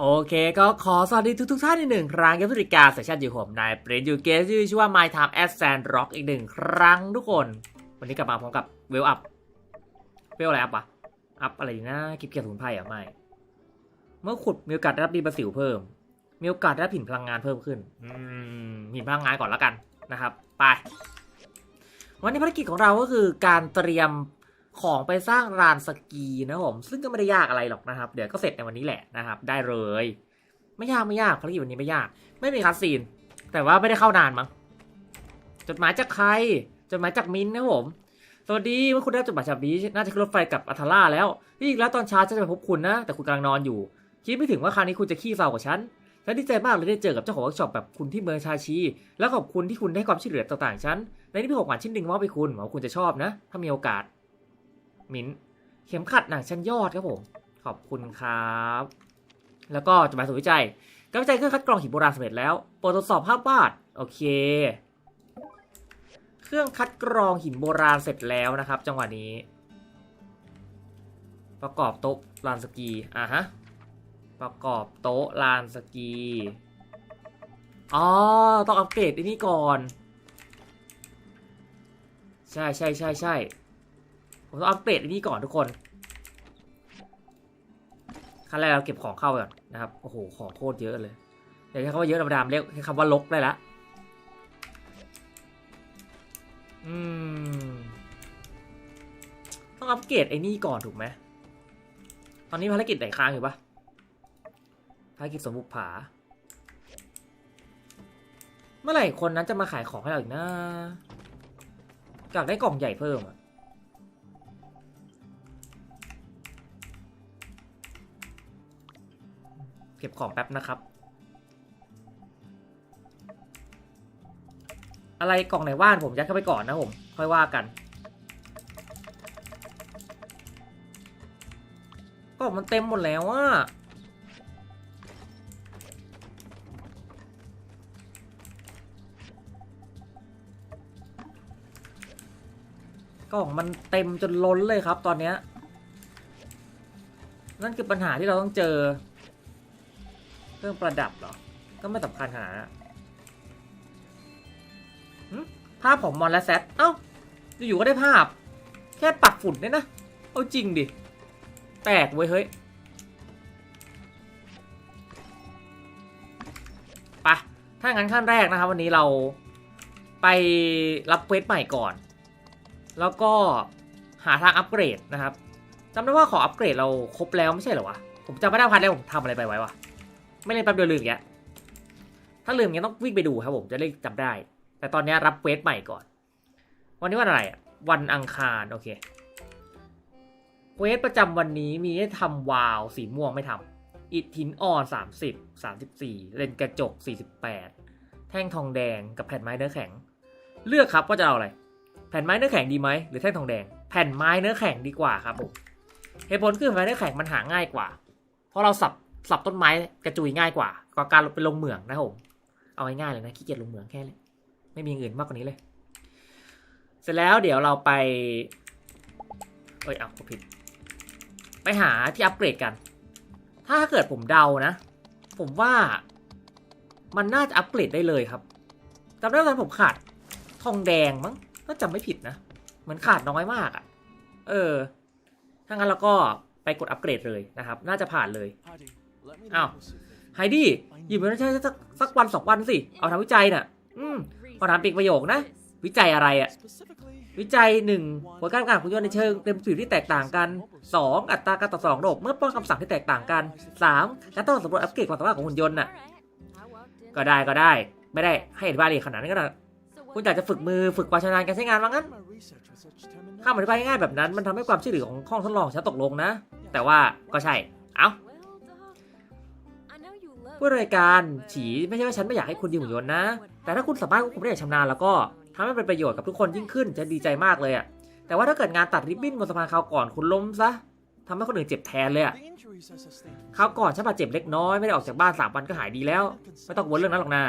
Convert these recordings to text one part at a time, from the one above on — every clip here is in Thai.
โอเคก็ขอสวัสดีทุกทุกท่านอีกหนึ่งครั้งกับทุกการเซสชั่นอยู่ผมนายเปรนยูเกสที่ชื่อว่า My Time at Sand Rock อีกหนึ่งครั้งทุกคน วันนี้กลับมาพร้อมกับเวลอัพ เวลอะไรอัพวะ อัพอะไรนะกิบเกียร์สมุนไพรอะไม่ เมื่อขุดมีโอกาสได้รับดีประสิวเพิ่ม มีโอกาสได้รับหินพลังงานเพิ่มขึ้น อืมหินพลังงานก่อนแล้วกันนะครับ ไป วันนี้ภารกิจของเราก็คือการเตรียม ของไปสร้างลานสกีนะครับผม ซึ่งก็ไม่ได้ยากอะไรหรอกนะครับ เดี๋ยวก็เสร็จในวันนี้แหละนะครับ ได้เลย ไม่ยากไม่ยากภารกิจวันนี้ไม่ยาก ไม่มีคัสซีน แต่ว่าไม่ได้เข้านานมั้งจดหมายจากใครจดหมายจากมินนะครับผมสวัสดีเมื่อคุณได้จดหมายจากบีชน่าจะขึ้นรถไฟกับอัทาร่าแล้วที่จริงแล้วตอนเช้าฉันจะไปพบคุณนะ แต่คุณกำลังนอนอยู่ คิดไม่ถึงว่าคราวนี้คุณจะขี้เศร้ากว่าฉันฉันดีใจมากเลยได้เจอกับเจ้าของเวิร์กช็อปแบบคุณที่เมืองชาชี แล้วขอบคุณที่คุณได้ความช่วยเหลือต่างๆฉันในนี้มีของหวานชิ้นหนึ่งมอบให้คุณหวังว่าคุณจะชอบนะ ถ้ามีโอกาส มิ้น เข็มขัดหนังชั้นยอดครับผม ขอบคุณครับ แล้วก็จดหมายสู่วิจัยการวิจัยเครื่องคัดกรองหินโบราณสำเร็จแล้วโปรดตรวจสอบภาพวาด โอเค เครื่องคัดกรองหินโบราณเสร็จแล้วนะครับ จังหวะนี้ ประกอบโต๊ะลานสกี อะฮะ ประกอบโต๊ะลานสกี อ๋อ ต้องอัปเกรดอ้นี่ก่อน ใช่ใช่ใช่ใช่ ผมต้องอัปเกรดไอ้นี่ก่อนทุกคนขั้นแรกเราเก็บของเข้าก่อนนะครับ โอ้โห ของโคตรเยอะเลยเดี๋ยวใช้คำว่าเยอะธรรมดาเรียกใช้คำว่าลกได้ละ อืม ต้องอัปเกรดไอ้นี่ก่อนถูกไหม ตอนนี้ภารกิจไหนค้างอยู่ปะภารกิจสมบุกผา เมื่อไหร่คนนั้นจะมาขายของให้เราอีกนะอยากได้กล่องใหญ่เพิ่มอะ ก็บของแป๊บนะครับ อะไรกล่องไหนว่านผมยัดเข้าไปก่อนนะผม ค่อยว่ากัน กล่องมันเต็มหมดแล้วอะกล่องมันเต็มจนล้นเลยครับตอนเนี้ยนั่นคือปัญหาที่เราต้องเจอ เครื่องประดับเหรอ ก็ไม่สำคัญขนาดนั้นภาพของมอนและแซดเอ้า อยู่ๆก็ได้ภาพ แค่ปัดฝุ่นเนี่ยนะ เอาจริงดิแปลกเว้ยเฮ้ยไปะถ้างั้นขั้นแรกนะครับ วันนี้เราไปรับเควสใหม่ก่อน แล้วก็หาทางอัปเกรดนะครับจำได้ว่าขออัปเกรดเราครบแล้วไม่ใช่เหรอวะ ผมจำไม่ได้พันแล้วผมทำอะไรไปไว้วะ ไม่เล่นแป๊บเดียวลืมอย่างเงี้ยถ้าลืมอย่างเงี้ยต้องวิ่งไปดูครับผมจะได้จำได้ แต่ตอนนี้รับเวสใหม่ก่อน วันนี้วันอะไรอะวันอังคารโอเคเวสประจำวันนี้มีให้ทำวาวสีม่วงไม่ทำอิฐหินอ่อน30 34 เลนกระจก 48 แท่งทองแดงกับแผ่นไม้เนื้อแข็ง เลือกครับว่าจะเอาอะไร แผ่นไม้เนื้อแข็งดีไหมหรือแท่งทองแดง แผ่นไม้เนื้อแข็งดีกว่าครับผมเหตุผลคือแผ่นไม้เนื้อแข็งมันหาง่ายกว่า เพราะเราสับ สับต้นไม้กระจุยง่ายกว่ากว่าการไปลงเหมืองนะผมเอาง่ายๆเลยนะขี้เกียจลงเหมืองแค่เลยไม่มีอื่นมากกว่านี้เลย เสร็จแล้วเดี๋ยวเราไป เอ้ยเอาผิด ไปหาที่อัปเกรดกัน ถ้าเกิดผมเดานะ ผมว่ามันน่าจะอัปเกรดได้เลยครับจำได้ว่าตอนผมขาดทองแดงมั้งถ้าจำไม่ผิดนะเหมือนขาดน้อยมากอะ่ะ เออ ถ้างั้นเราก็ไปกดอัปเกรดเลยนะครับ น่าจะผ่านเลย อ้าวไฮดี้หยิบมาใช้สักสักวันสองวันสิ เอาทำวิจัยน่ะ อืมขอถามปีกประโยคนะ วิจัยอะไรอะ่ะวิจัยหนึ่งผลการประกาศของยนต์ในเชิงเต็มผิวที่แตกต่างกัน 2. อัตราการต่อสองระบบเมื่อป้อนคำสั่งที่แตกต่างกัน 3. การต้องสำรวจอัปเกรดความสามารถของหุ่นยนต์น่ะ ก็ได้ก็ได้ ไม่ได้ให้อธิบายละเอียดขนาดนั้นก็ได้คุณอยากจะฝึกมือฝึกความชำนาญการใช้งานว่างั้นข้ามอธิบายง่ายแบบนั้นมันทำให้ความช่วยเหลือของห้องทดลองฉันตกลงนะ แต่ว่าก็ใช่ เอ้า ผู้รายการฉีไม่ใช่ว่าฉันไม่อยากให้คุณยืมหุ่นยนต์นะ แต่ถ้าคุณสามารถควบคุมได้อย่างชำนาญแล้วก็ทำให้เป็นประโยชน์กับทุกคนยิ่งขึ้นจะดีใจมากเลยอะแต่ว่าถ้าเกิดงานตัดริบบิ้นบนสะพานคราวก่อนคุณล้มซะทำให้คนอื่นเจ็บแทนเลยอะคราวก่อนฉันบาดเจ็บเล็กน้อยไม่ได้ออกจากบ้านสามวันก็หายดีแล้ว ไม่ต้องกังวลเรื่องนั้นหรอกนะ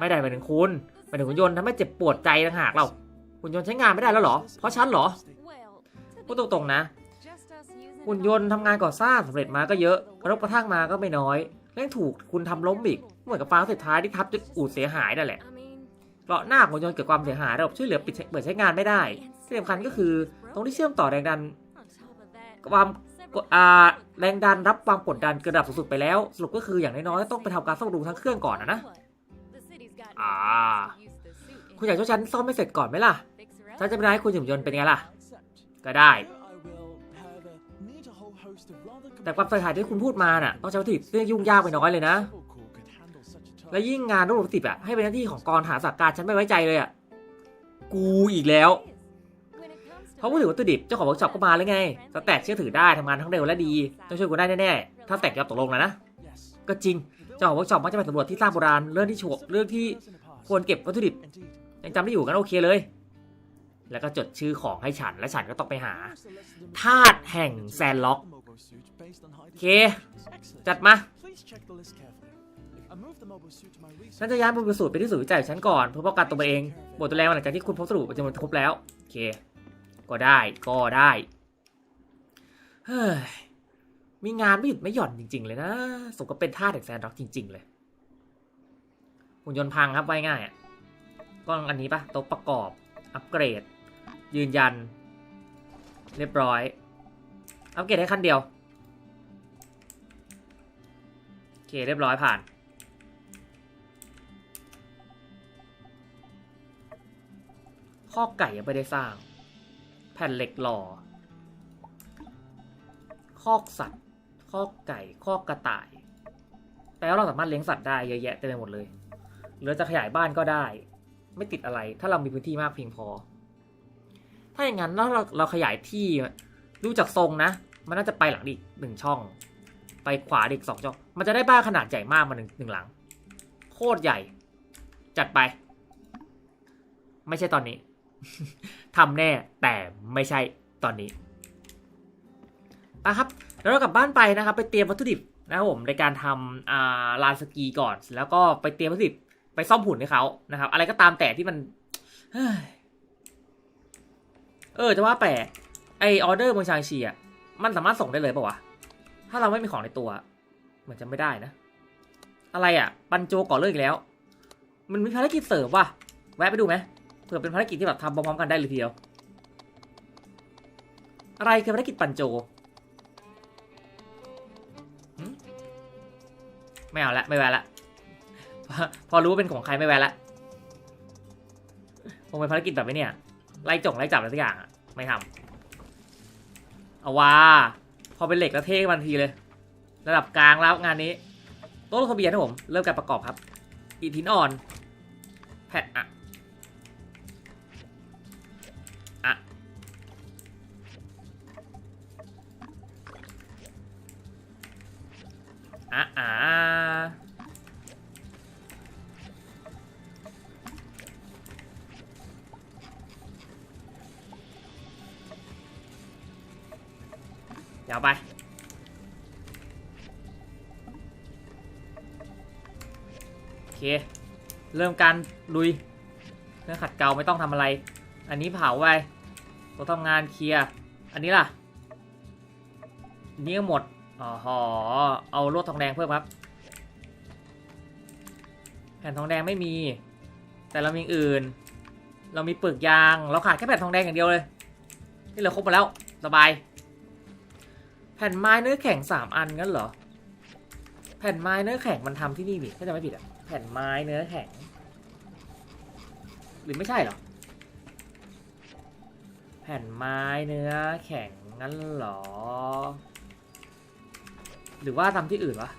ไม่ได้ไปถึงคุณไปถึงหุ่นยนต์ทำให้เจ็บปวดใจต่างหากเราหุ่นยนต์ใช้งานไม่ได้แล้วเหรอ เพราะฉันเหรอพูดตรงๆนะหหุ่นยนต์ทำงานก่อสร้างสำเร็จมาก็เยอะกระทบกระทั่งมาก็ไม่น้อย แล้วยังถูกคุณทำล้มอีก เหมือนกับฟ้าสุดท้ายที่ทับจนอูดเสียหายนั่นแหละเกราะหน้าของยนต์เกิดความเสียหายระบบช่วยเหลือปิดเปิดใช้งานไม่ได้ที่สำคัญก็คือตรงที่เชื่อมต่อแรงดัน ความกดแรงดันรับความกดดันเกินระดับสูงสุดไปแล้ว สรุปก็คืออย่างน้อยๆต้องไปทำการซ่อมบำรุงทั้งเครื่องก่อนนะนะอ่าคุณอยากช่วยฉันซ่อมไม่เสร็จก่อนไหมล่ะฉันจะไม่ได้ให้คุณหุ่นยนต์เป็นไงล่ะ ก็ได้ แต่ความเสียหายที่คุณพูดมาน่ะต้องใช้วัตถุดิบซึ่งยุ่งยากไปน้อยเลยนะ และยิ่งงานรวบรวมวัตถุดิบอะให้เป็นหน้าที่ของกองฐาสักการฉันไม่ไว้ใจเลยอะกูอีกแล้วเพราะพูดถึงวัตถุดิบเจ้าของเวิร์กช็อปก็มาแล้วไงสแต็กเชื่อถือได้ทำงานทั้งเร็วและดีต้องช่วยกูได้แน่ๆถ้าแตกยอมตกลงแล้วนะก็จริงเจ้าของเวิร์กช็อปมักจะไปสำรวจที่สร้างโบราณเรื่องที่โฉกเรื่องที่ควรเก็บวัตถุดิบยังจำได้อยู่กันโอเคเลย แล้วก็จดชื่อของให้ฉันและฉันก็ต้องไปหาธาตุแห่งแซนล็อก เค จัดมาฉันจะย้ายมูลสูตรไปที่ศูนย์วิจัยของฉันก่อนเพื่อป้องกันตัวเอง บทตัวแรงหลังจากที่คุณพบสรุปจำนวนครบแล้ว โอเค ก็ได้ ก็ได้ เฮ้ย มีงานไม่หยุดไม่หย่อนจริง ๆ เลยนะ สมกับเป็นท่าเด็กแซนด็อกจริง ๆ เลย หุ่นยนต์พังครับไว้ง่ายอะกล้องอันนี้ปะโต๊ะประกอบ อัปเกรด ยืนยัน เรียบร้อย อัปเกรดให้ขั้นเดียว โอเค เรียบร้อยผ่าน ข้อไก่ยังไม่ได้สร้าง แผ่นเหล็กหล่อคอกสัตว์คอกไก่คอกกระต่าย แปลว่าเราสามารถเลี้ยงสัตว์ได้เยอะแยะเต็มไปหมดเลย หรือจะขยายบ้านก็ได้ ไม่ติดอะไร ถ้าเรามีพื้นที่มากเพียงพอ ถ้าอย่างนั้นแล้วเราเราขยายที่ดูจากทรงนะ มันน่าจะไปหลังอีกหนึ่งช่อง ไปขวาอีกสองช่อง มันจะได้บ้านขนาดใหญ่มากมาหนึ่งหนึ่งหลัง โคตรใหญ่ จัดไป ไม่ใช่ตอนนี้ทำแน่แต่ไม่ใช่ตอนนี้ไปครับแล้วเรากลับบ้านไปนะครับ ไปเตรียมวัตถุดิบนะครับผมในการทำอ่าลานสกีก่อน แล้วก็ไปเตรียมวัตถุดิบไปซ่อมหุ่นให้เขานะครับ อะไรก็ตามแต่ที่มันเออจะว่าแปลกไอออเดอร์เมืองชางชีอะ มันสามารถส่งได้เลยป่าวะ ถ้าเราไม่มีของในตัว เหมือนจะไม่ได้นะ อะไรอะ ปันโจก่อเลิกอีกแล้ว มันมีภารกิจเสริมว่ะ แวะไปดูไหมเผื่อเป็นภารกิจที่แบบทำพร้อมๆกันได้เลยทีเดียว อะไรคือภารกิจปันโจไม่เอาละไม่แวะละ พอรู้ว่าเป็นของใครไม่แวะละคงเป็นภารกิจแบบไอ้เนี่ย ไล่จงไล่จับอะไรสักอย่างไม่ทำ เอาว่า พอเป็นเหล็กแล้วเท่ขึ้นมาทันทีเลย ระดับกลางแล้วงานนี้โต๊ะลงทะเบียนนะผม เริ่มการประกอบครับอิฐหินอ่อน แผ่นอะ เริ่มการลุยเครื่องขัดเกลาไม่ต้องทำอะไร อันนี้เผาไปตัวทำงานเคลียร์อันนี้ล่ะนนี้ก็หมดอ๋อหอเอาลวดทองแดงเพิ่มครับ แผ่นทองแดงไม่มี แต่เรามีอื่น เรามีเปลือกยาง เราขาดแค่แผ่นทองแดงอย่างเดียวเลย นี่เราครบหมดแล้ว สบาย แผ่นไม้เนื้อแข็งสามอันงั้นเหรอ แผ่นไม้เนื้อแข็งมันทำที่นี่ดิถ้าจะไม่ผิดอะแผ่นไม้เนื้อแข็ง รือไม่ใช่หรอ แผ่นไม้เนื้อแข็งงั้นหรอ หรือว่าทำที่อื่นวะ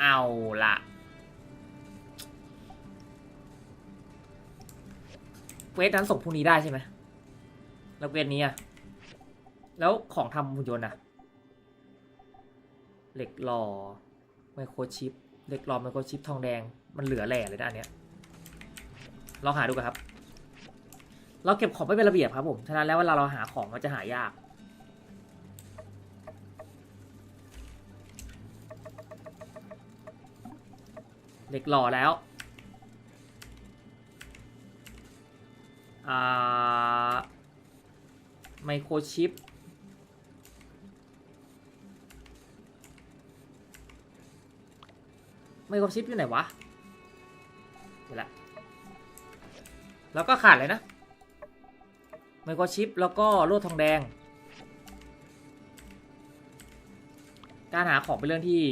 เอาละเวทนั้นส่งพรุ่งนี้ได้ใช่ไหมแล้วเวทนี้อะแล้วของทำหุ่นยนต์อะเหล็กหล่อไมโครชิป เหล็กหล่อไมโครชิปทองแดงมันเหลือแหล่เลยนะอันเนี้ยลองหาดูกันครับ เราเก็บของไม่เป็นระเบียบครับผมฉะนั้นแล้วเวลาเราหาของมันจะหายากเหล็กหล่อแล้วอ่าไมโครชิป ไมโครชิปอยู่ไหนวะเดี๋ยวละแล้วก็ขาดเลยนะไมโครชิปแล้วก็ลวดทองแดง การหาของเป็นเรื่องที่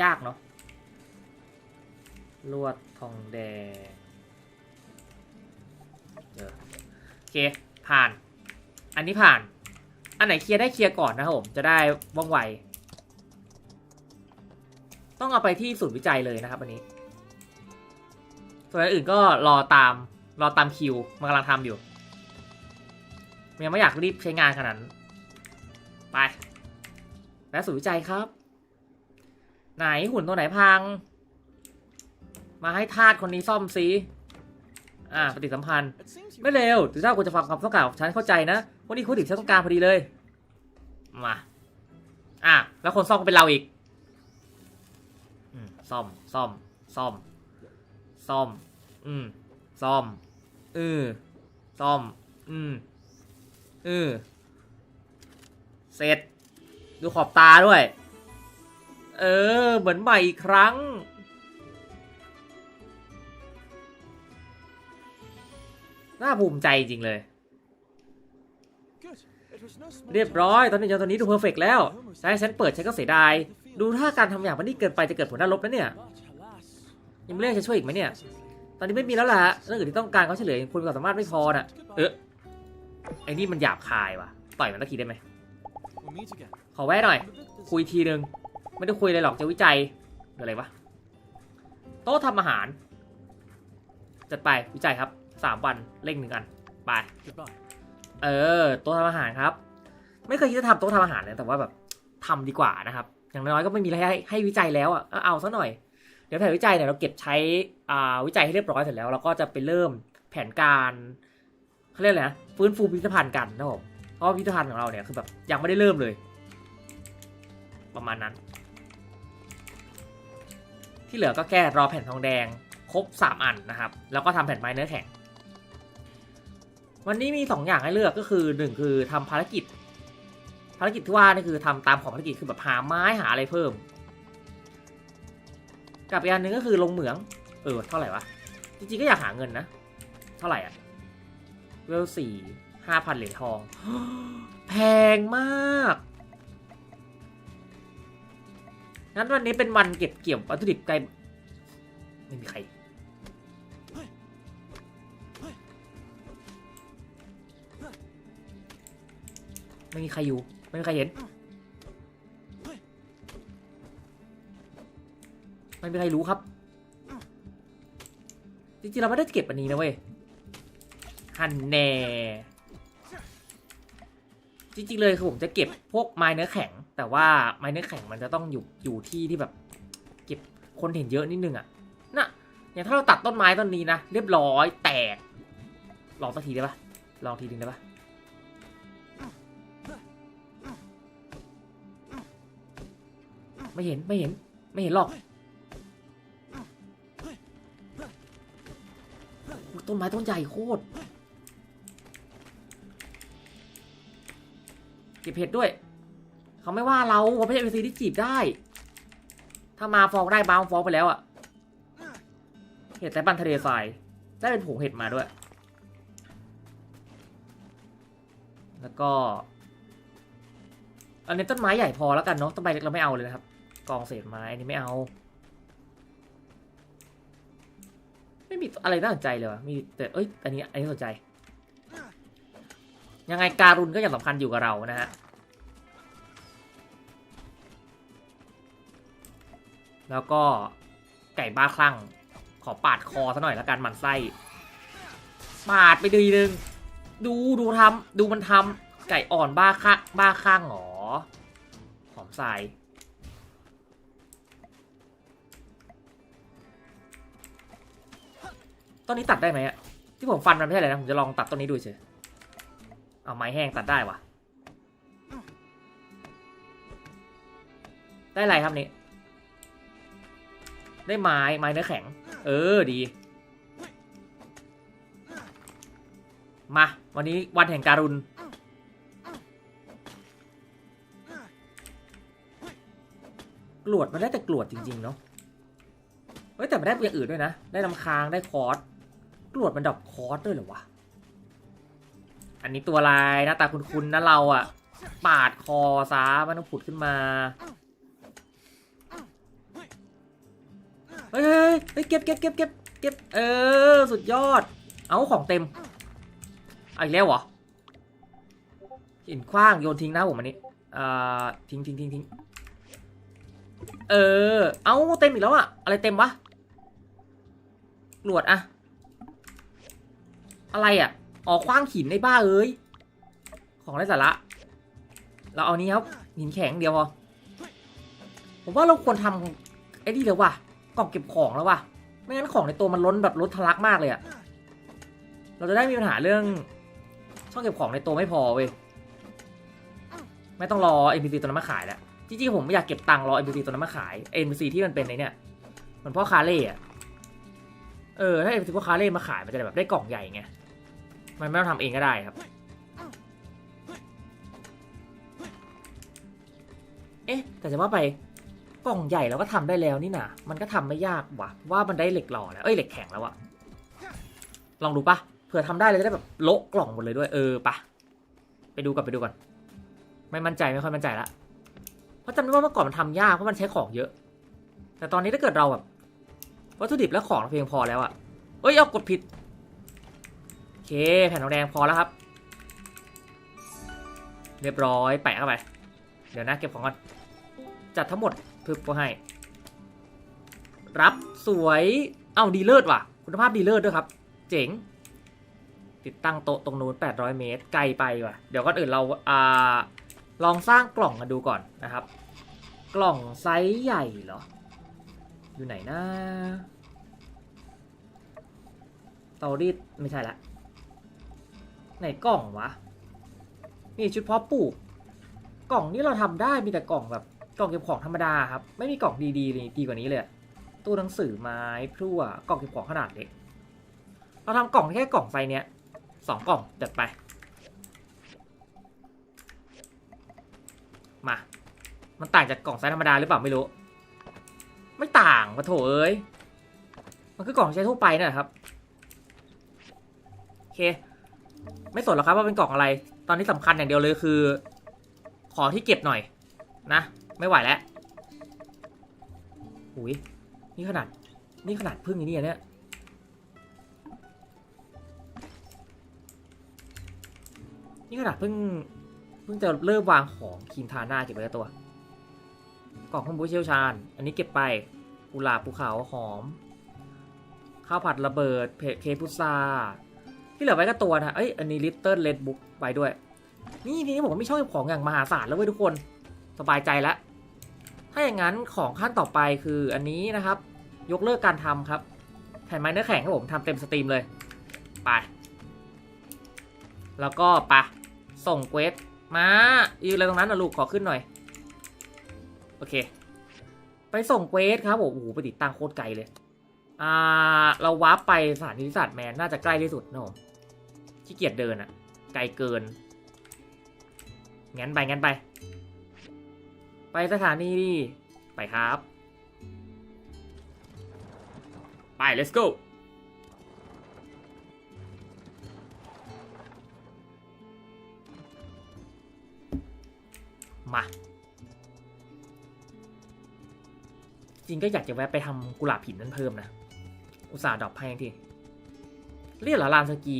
ยากเนาะลวดทองแดงเจอโอเค ผ่าน อันนี้ผ่าน อันไหนเคลียร์ได้เคลียร์ก่อนนะครับผม จะได้ว่องไว ต้องเอาไปที่ศูนย์วิจัยเลยนะครับอันนี้ ส่วนอื่นก็รอตาม รอตามคิวมันกำลังทำอยู่ยังไม่อยากรีบใช้งานขนาดนั้นไปและศูนย์วิจัยครับ ไหนหุ่นตัวไหนพัง มาให้ทาสคนนี้ซ่อมซิอ่าปฏิสัมพันธ์ ไม่เร็วถือถ้าคุณจะฟังความต้องการของฉันเข้าใจนะวันนี้คุณถึงฉันต้องการพอดีเลย มา อะแล้วคนซ่อมก็เป็นเราอีก ซ่อม ซ่อม ซ่อม ซ่อม อืม ซ่อม อือ ซ่อม อืม อือ เสร็จ ดูขอบตาด้วย เออ เหมือนใหม่อีกครั้ง น่าภูมิใจจริงเลย good. It was no small เรียบร้อย ตอนนี้จนตอนนี้ดูเพอร์เฟกแล้วใช้ฉันเปิดฉันก็เสียดาย ดูถ้าการทำอย่างมันนี่เกินไปจะเกิดผลด้านลบนะเนี่ยยังไม่เรียกจะช่วยอีกไหมเนี่ย ตอนนี้ไม่มีแล้วล่ะเรื่องอื่นที่ต้องการเขาเฉลยคุณความสามารถไม่พอน่ะ เออไอ้นี่มันหยาบคายว่ะ ต่อยมันตะกี้ได้ไหม ขอแวะหน่อย คุยทีนึง ไม่ได้คุยเลยหรอกจะวิจัยหรืออะไรวะ โต๊ะทำอาหาร จัดไปวิจัยครับสามวันเร่งหนึ่งอัน ไป เออ โต๊ะทำอาหารครับ ไม่เคยคิดจะทำโต๊ะทำอาหารเลยแต่ว่าแบบทำดีกว่านะครับ อย่างน้อยก็ไม่มีอะไรให้ให้วิจัยแล้วอะเอาซะหน่อย เดี๋ยวแผนวิจัยเนี่ยเราเก็บใช้อ่าวิจัยให้เรียบร้อยเสร็จแล้วเราก็จะไปเริ่มแผนการเขาเรียกอะไรนะฟื้นฟูพิพิธภัณฑ์กันนะครับผมเพราะพิพิธภัณฑ์ของเราเนี่ยคือแบบยังไม่ได้เริ่มเลย ประมาณนั้น ที่เหลือก็แค่รอแผ่นทองแดงครบสามอันนะครับ แล้วก็ทำแผ่นไม้เนื้อแข็ง วันนี้มีสองอย่างให้เลือกก็คือหนึ่งคือทำภารกิจ ภารกิจที่ว่านี่คือทำตามของภารกิจคือแบบหาไม้หาอะไรเพิ่ม กับอีกอันหนึ่งก็คือลงเหมือง เออ เท่าไหร่วะ จริงๆก็อยากหาเงินนะ เท่าไหร่อะเวลสี่ห้าพันเหรียญทอง แพงมากงั้นวันนี้เป็นวันเก็บเกี่ยววัตถุดิบไกลไม่มีใครไม่มีใครอยู่ ไม่มีใครเห็น ไม่มีใครรู้ครับ จริงๆ เราไม่ได้เก็บอันนี้นะเว้ยฮันแน่ จริงๆ เลยคือผมจะเก็บพวกไม้เนื้อแข็ง แต่ว่าไม้เนื้อแข็งมันจะต้องอยู่อยู่ที่ที่แบบ เก็บคนเห็นเยอะนิดนึงอะน่ะ อย่างถ้าเราตัดต้นไม้ต้นนี้นะ เรียบร้อยแตก ลองสักทีได้ปะลองทีนึงได้ปะ ไม่เห็นไม่เห็นไม่เห็นหรอกต้นไม้ต้นใหญ่โคตรเก็บเห็ดด้วย เขาไม่ว่าเราเขาไม่ใช่เอซีที่จีบได้ ถ้ามาฟองได้บางฟองไปแล้วอะเห็ดแต่บันทะเลทรายได้เป็นผงเห็ดมาด้วย แล้วก็อันนี้ต้นไม้ใหญ่พอแล้วกันเนาะต้นไม้เล็กเราไม่เอาเลยนะครับ กองเศษไม้นนี้ไม่เอา ไม่มีอะไรน่าสนใจเลยวะมีแต่เอ้ยอันนี้อันนี้สนใจ ยังไงการุณก็ยังสำคัญอยู่กับเรานะฮะแล้วก็ไก่บ้าคลั่ง ขอปาดคอซะหน่อยแล้วกันมันไส้ปาดไปดีนึง ดูดูทำดูมันทำไก่อ่อนบ้าค่าบ้าข้างหรอหอมทราย ต้นนี้ตัดได้ไหมอะที่ผมฟันมันไม่ใช่อะไรนะผมจะลองตัดต้นนี้ดูเฉยเอาไม้แห้งตัดได้วะได้อะไรครับนี่ได้ไม้ไม้เนื้อแข็ง เออดี มา วันนี้วันแห่งการุณกรวดมันได้แต่กรวดจริง ๆ เนาะเฮ้ยแต่มัได้อย่างอื่นด้วยนะ ได้ลำค้างได้คอร์ส รวดมันดรอปคอร์สด้วยเหรอวะ อันนี้ตัวลายหน้าตาคุ้นๆนะเราอะปาดคอซะมันต้องผุดขึ้นมา เฮ้ยเฮ้ยเฮ้ยเก็บเก็บเก็บเก็บเก็บเออ สุดยอด เอาของเต็มอาอีกแล้วเหรอหินคว้างโยนทิ้งนะผมอันนี้อ่าทิ้งทิ้งทิ้งทิ้งเออ เอาเต็มอีกแล้วอะอะไรเต็มวะหลวดอะ อะไรอะอ๋อคว้างหินในบ้าเอ้ย ของไร้สาระ เราเอานี้ครับหินแข็งเดียวพอผมว่าเราควรทำไอ้นี่เลยว่ะกล่องเก็บของแล้วว่ะไม่งั้นของในตัวมันล้นแบบล้นทะลักมากเลยอะเราจะได้มีปัญหาเรื่อง ช่องเก็บของในตัวไม่พอเว้ยไม่ต้องรอ NPC ตัวนั้นมาขายแล้วจริงๆผมไม่อยากเก็บตังค์รอ NPC ตัวนั้นมาขาย NPC ที่มันเป็นในเนี่ยมือนพ่อคาเล่อะเออถ้า NPC พ่อคาเล่มาขายมันจะแบบได้กล่องใหญ่ไง มันไม่ต้องทำเองก็ได้ครับ เอ๊ะ แต่จะว่าไปกล่องใหญ่เราก็ทำได้แล้วนี่นะมันก็ทำไม่ยากว่ะ ว่ามันได้เหล็กหล่อแล้ว เอ้ยเหล็กแข็งแล้วอะลองดูปะเผื่อทำได้เลยจะได้แบบโละกล่องหมดเลยด้วย เออปะไปดูก่อนไปดูก่อน ไม่มั่นใจไม่ค่อยมั่นใจละ เพราะจำได้ว่าเมื่อก่อนมันทำยากเพราะมันใช้ของเยอะ แต่ตอนนี้ถ้าเกิดเราแบบวัตถุดิบและของเพียงพอแล้วอะเอ้ยเอากดผิด เค แผ่นทองแดงพอแล้วครับ เรียบร้อยแปะเข้าไป เดี๋ยวนะเก็บของก่อน จัดทั้งหมดพึบก็ให้ รับสวย เอ้าดีเลิศว่ะ คุณภาพดีเลิศด้วยครับ เจ๋ง ติดตั้งโต๊ะตรงนู้น800 เมตร ไกลไปว่ะ เดี๋ยวก่อนอื่นเราอ่าลองสร้างกล่องกันดูก่อนนะครับ กล่องไซส์ใหญ่เหรอ อยู่ไหนนะเตารีดไม่ใช่ละ ไหนกล่องวะนี่ชุดเพาะปลูก กล่องนี้เราทำได้มีแต่กล่องแบบกล่องเก็บของธรรมดาครับ ไม่มีกล่องดีๆเลยดีกว่านี้เลยตู้หนังสือไม้พลั่วกล่องเก็บของขนาดเล็กเราทำกล่องแค่กล่องไซส์เนี้ยสองกล่องจัดไป มา มันต่างจากกล่องไซส์ธรรมดาหรือเปล่าไม่รู้ ไม่ต่างมาโถเอ้ยมันคือกล่องใช้ทั่วไปน่ะครับโอเค ไม่สนหรอกครับว่าเป็นกล่องอะไร ตอนนี้สำคัญอย่างเดียวเลยคือ ขอที่เก็บหน่อย นะ ไม่ไหวแล้วอุ้ยนี่ขนาด นี่ขนาดพึ่งอย่างนี้เนี่ยนี่ขนาดเพิ่งเพิ่งจะเริ่มวางของคีมทาหน้าเก็บไว้ในตัว กล่องของผู้เชี่ยวชาญ อันนี้เก็บไปกุหลาบภูเขาหอม ข้าวผัดระเบิดเพเคพุซา ที่เหลือไว้ก็ตัวนะเอ้ยอันนี้ลิตเติ้ลเลดบุ๊กไว้ด้วย นี่ทีนี้ผมก็มีช่องเก็บของอย่างมหาศาลแล้วเว้ยทุกคนสบายใจแล้วถ้าอย่างนั้นของขั้นต่อไปคืออันนี้นะครับ ยกเลิกการทำครับแผ่นไม้เนื้อแข็งครับผมทำเต็มสตรีมเลยไปแล้วก็ไปะส่งเควสมายืนอะไรตรงนั้นนะลูกขอขึ้นหน่อย โอเค ไปส่งเควสครับผมโอ้โหไปติดตั้งโคตรไกลเลย อ่า เราวาร์ปไปสถานีวิสัทแมนน่าจะใกล้ที่สุดนะผม ขี้เกียจเดินอะไกลเกิน งั้นไปงั้นไป ไปสถานีดิไปครับ ไป let's go มา จริงก็อยากจะแวะไปทำกุหลาบหินนั่นเพิ่มนะ อุตส่าห์ดรอปให้ทีเรียกหรอลานสกี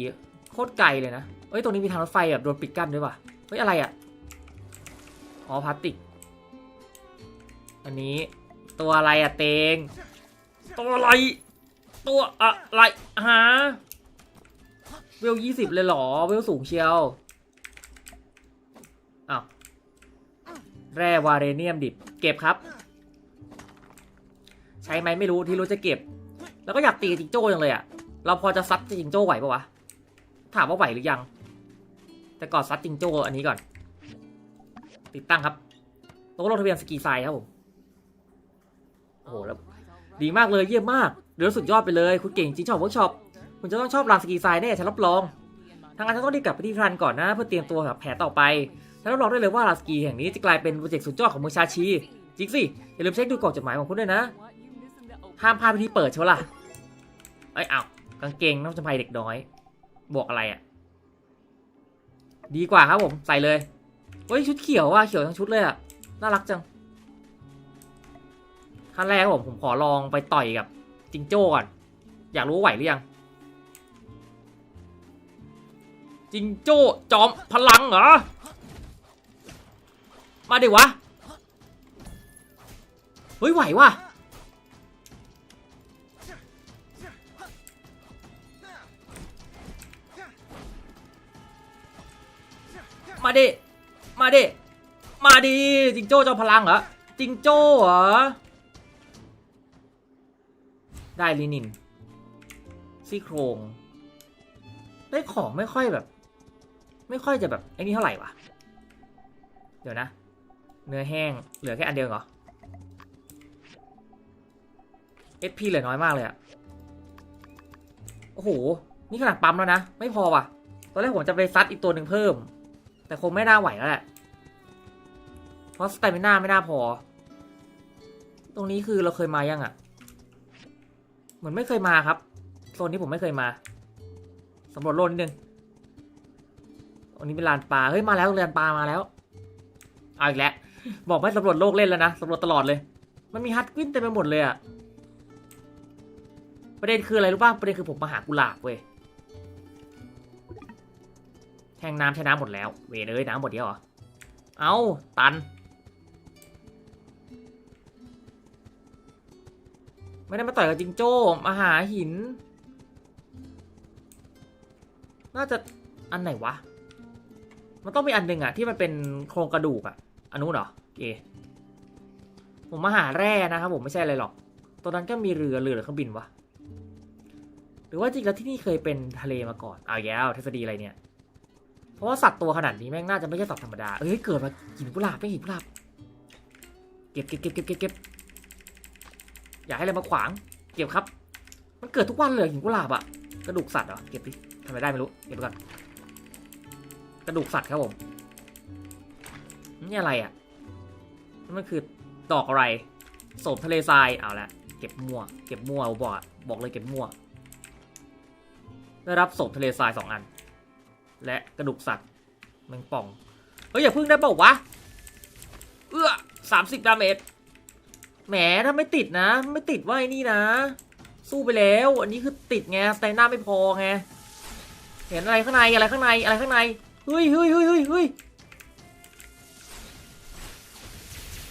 คตรไกลเลยนะ เอ้ย ตรงนี้มีทางรถไฟแบบโดนปิดกั้นด้วยว่ะ เฮ้ย อะไรอะ่ะ อ๋อพลาสติก อันนี้ตัวอะไรอะเตง ตัวอะไร ตัวอะไรฮะเวลยี่สิบเลยเหรอ เวลสูงเชียวอ้าวแร่วาเรเนียมดิบ เก็บครับ ใช้ไหมไม่รู้ที่รู้จะเก็บ แล้วก็อยากตีจิงโจ้จังเลยอะ เราพอจะซัดจิงโจ้ไหวปะวะ ถามว่าไหวหรือยัง แต่ก่อนซัดจิงโจ้อันนี้ก่อน ติดตั้งครับโต๊ะลงทะเบียนสกีไซครับผมโอ้โหแล้วดีมากเลยเยี่ยมมากเดี๋ยวสุดยอดไปเลย คุณเก่งจริงชอบเวิร์กช็อปคุณจะต้องชอบลานสกีไซแน่ฉันรับรองทางการจะต้องรีบกลับไปที่พรันก่อนนะเพื่อเตรียมตัวกับแผนต่อไปฉันรับรองได้เลยว่าลาสกีแห่งนี้จะกลายเป็นโปรเจกต์สุดยอดของเมืองชาชีจริงสิอย่าลืมเช็คดูกล่องจดหมายของคุณด้วยนะห้ามพลาดพิธีเปิดใช่ไหมล่ะเอ้ยเอากางเกงน้ำจำไพเด็กน้อย บอกอะไรอะ่ะ ดีกว่าครับผม ใส่เลยเฮ้ยชุดเขียวว่ะเขียวทั้งชุดเลยอะ่ะ น่ารักจังขั้นแรกครับผมผมขอลองไปต่อยกับจิงโจ้ก่อน อยากรู้ไหวหรือยัง จิงโจ้จอมพลังเหรอ มาดิวะ เฮ้ยไหวว่ะ มาดิ มาดิ มาดิจิงโจ้จอมพลังเหรอ จิงโจ้เหรอ ได้ลินิน ซี่โครง ได้ของไม่ค่อยแบบ ไม่ค่อยจะแบบไอ้นี่เท่าไหร่วะ เดี๋ยวนะ เนื้อแห้ง เหลือแค่อันเดียวเหรอ SP เหลือน้อยมากเลยอะโอ้โห นี่ขนาดปั๊มแล้วนะ ไม่พอว่ะ ตอนแรกผมจะไปซัดอีกตัวหนึ่งเพิ่ม แต่คงไม่น่าไหวแล้วแหละ เพราะสเตมิน่าไม่น่าพอ ตรงนี้คือเราเคยมายังอะเหมือนไม่เคยมาครับ โซนนี้ผมไม่เคยมาสำรวจโลกนิดนึงอันนี้เป็นลานปลา เฮ้ย มาแล้วลานปลามาแล้ว เอาอีกแล้ว บอกไม่สำรวจโลกเล่นแล้วนะสำรวจตลอดเลย มันมีฮัตกินเต็มไปหมดเลยอะประเด็นคืออะไรรู้ป่ะประเด็นคือผมมาหากุหลาบเว้ย งน้ำใช้น้ำหมดแล้ว เวเลยน้ำหมดเดียวเหรอ เอาตัน ไม่ได้มาต่อยกับจิงโจ้ มาหาหิน น่าจะอันไหนวะ มันต้องมีอันหนึ่งอะที่มันเป็นโครงกระดูกอะอันนู้นเหรอโอเคผมมาหาแร่นะครับผมไม่ใช่อะไรหรอก ตอนนั้นก็มีเรือเรือหรือเครื่องบินวะ หรือว่าจริงแล้วที่นี่เคยเป็นทะเลมาก่อน เอาแย่วทฤษฎีอะไรเนี่ย เพราะว่าสัตว์ตัวขนาดนี้แม่งน่าจะไม่ใช่สัตว์ธรรมดา เอ้ยเกิดมาหินกุหลาบไม่หินกุหลาบ เก็บเก็บเก็บเก็บเก็บเก็บอย่าให้อะไรมาขวาง เก็บครับ มันเกิดทุกวันเลยหินกุหลาบอะกระดูกสัตว์เหรอ เก็บดิทำไมได้ไม่รู้ เก็บไปก่อน กระดูกสัตว์ครับผม นี่อะไรอะนั่นมันคือดอกอะไรโสมทะเลทราย เอาละเก็บมั่ว เก็บมั่วบอกบอกเลยเก็บมั่ว ได้รับโสมทะเลทรายสองอัน และกระดูกสัตว์แมงป่อง เฮ้ยอย่าพึ่งได้เปล่าวะ เอื้อสามสิบดาเมจ แหมถ้าไม่ติดนะ ไม่ติดว่าไอ้นี่นะ สู้ไปแล้ว อันนี้คือติดไงสไตน่าไม่พอไง เห็นอะไรข้างในอะไรข้างในอะไรข้างใน เฮ้ยเฮ้ยเฮ้ยเฮ้ยเฮ้ย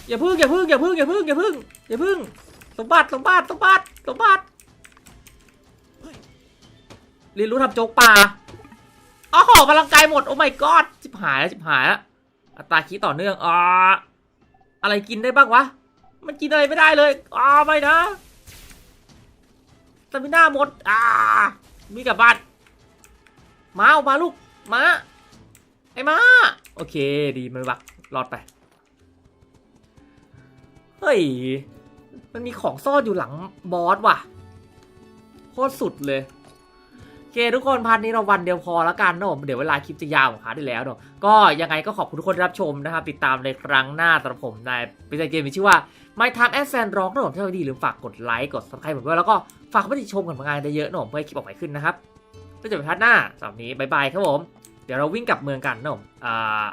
อย่าพึ่งอย่าพึ่งอย่าพึ่งอย่าพึ่งอย่าพึ่งอย่าพึ่งสมบัติสมบัติสมบัติสมบัติเรียนรู้ทำโจ๊กป่า อ๋อหอพลังกายหมด โอ้ my god จิบหายแล้วจิบหายแล้วอัตราคีต่อเนื่องอ่าอะไรกินได้บ้างวะ มันกินอะไรไม่ได้เลยอ่าไม่นะสตามิน่าหมดอ่ามีกับบ้านมาออกมาลูกมาไอ้มาโอเคดีมันบักรอดไป เฮ้ย มันมีของซ่อนอยู่หลังบอสว่ะโคตรสุดเลย เคทุกคนพันนี้เราวันเดียวพอแล้วกันเนอะเดี๋ยวเวลาคลิปจะยาวของขาได้แล้วเนอะก็ยังไงก็ขอบคุณทุกคนที่รับชมนะครับ ติดตามในครั้งหน้าสำหรับผมในเป็นเกมมีชื่อว่า My Time as Fan Rock นะผมถ้าดีหรือฝากกดไลค์กด subscribe ผมด้วยแล้วก็ฝากเข้าไปติดชมกันผลงานได้เยอะๆนะผมเพื่อให้คลิปออกให้ขึ้นนะครับก็จะเป็นพัดหน้าสำหรับนี้บายบายครับผมเดี๋ยวเราวิ่งกลับเมืองกันนะผมอ่า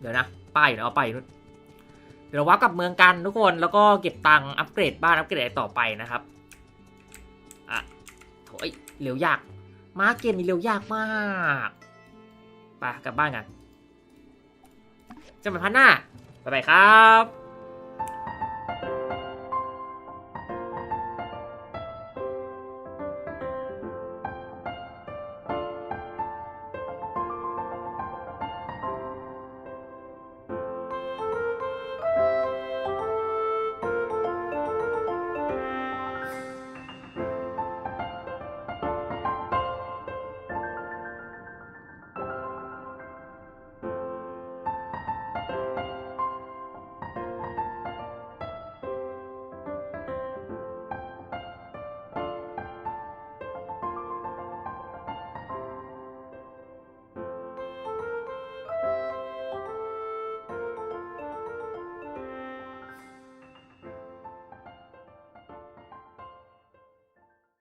เดี๋ยวนะป้ายอยู่นะเอาป้ายอยู่นู่นเดี๋ยวเราวับกลับเมืองกันทุกคนแล้วก็เก็บตังค์อัปเกรดบ้านอัปเกรดอะไรต่อไปนะครับ เหลียวยาก มาเกมนี้เหลียวยากมากไปกลับบ้านกันจะไปพันหน้าบ๊ายบายครับ